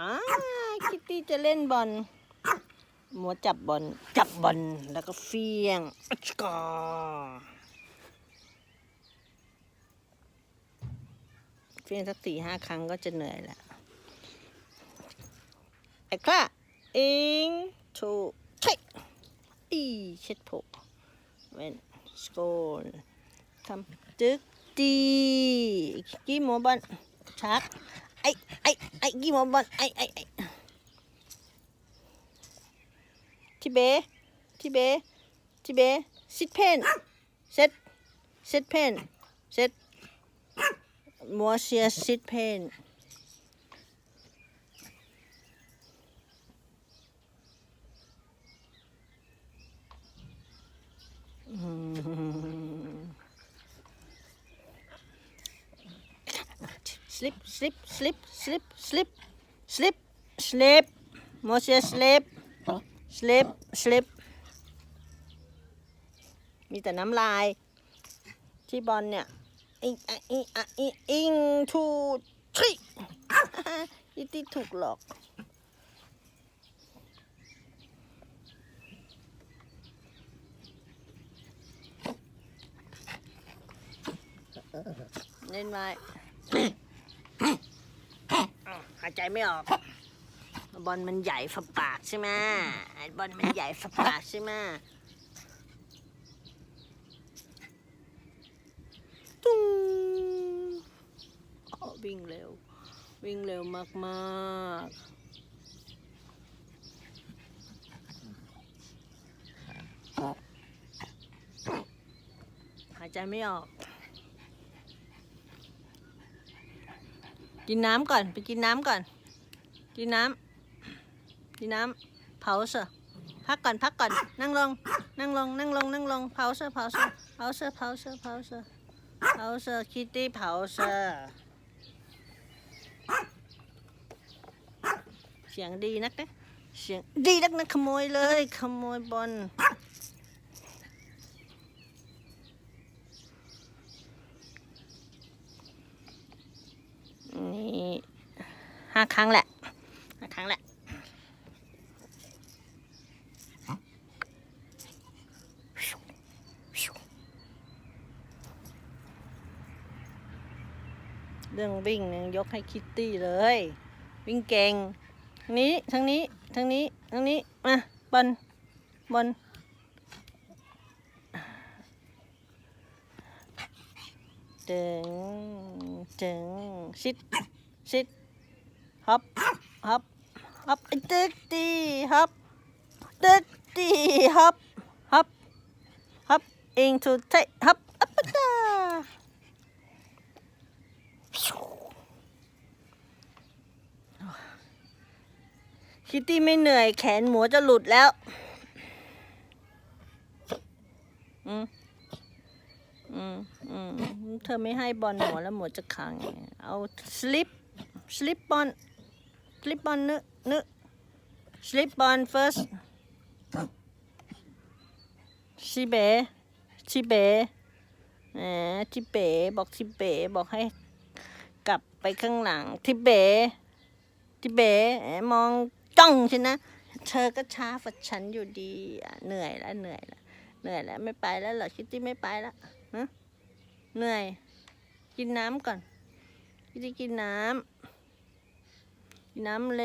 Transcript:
อ่าคิตตี้จะเล่นบอลหมัวจับบอลจับบอลแล้วก็เฟียงอัชกาเฟียงสักสี่ห้าครั้งก็จะเหนื่อยแล้วไอ้คล้าอิงถูเช็อีเช็ดผมเว้นสโกนทำจึกดีกี่หมัวบอลชักไอ้ไอ้ ไอ้กี่มอบอลไอ้ไอ้ไอ้ที่เบที่เบที่เบซิดเพนเซตเซตเพนเซตมัวเชียซิดเพนอืม slip slip slip slip slip slip slip Moses slip slip slip มีแต่น้ำลาย ที่บอลเนี่ยอิงอิงอิงอิงทูทรีอีที่ถูกหลอกเล่นไว้ หายใจไม่ออก บอลมันใหญ่ฝาปากใช่ไหมบอลมันใหญ่ฝาปากใช่ไหมตุ้งวิ่งเร็ว วิ่งเร็วมากๆหายใจไม่ออก กินน้ำก่อน ไปกินน้ำก่อน กินน้ำกินน้ำเผาเสอะพักก่อนพักก่อน นั่งลง นั่งลง นั่งลง นั่งลง เผาเสอะเผาเสอะเผาเสอะเผาเสอะเผาเสอเผาเสอะคิตตี้เผาเสอะเสียงดีนักนะเสียงดีนักนะขโมยเลย ขโมยบอลนี่ห้า ครั้งแหละห้าครั้งแหละเรื่องวิ่งเนี่ยกให้คิตตี้เลย วิ่งเก่งนี้ทางนี้ทางนี้ทางนี้มาบอลบอลจึงจึงชิดชิด ฮับฮับฮับไอ้ตึกตีฮับตึกตีฮับฮับฮับ into take ฮับอัปปะตาคิตตี้ไม่เหนื่อยแขนหมูจะหลุดแล้วอืมอืมอืมเธอไม่ให้บอลหมูแล้วหมูจะขัง เอาสลิปสลิปบอล สลิปบอลนึนึสลิปบอล first ชิเบชิเบแหมทิเบบอกทิเบบอกให้กลับไปข้างหลังทิเบทิเบมองจ้องฉันนะ เธอก็ช้าฝัดฉันอยู่ดีเหนื่อยแล้วเหนื่อยแล้วเหนื่อยแล้วไม่ไปแล้วเหรอคิตตี้ไม่ไปแล้วเหนื่อย กินน้ำก่อนคิตตี้กินน้ำ น้ำเล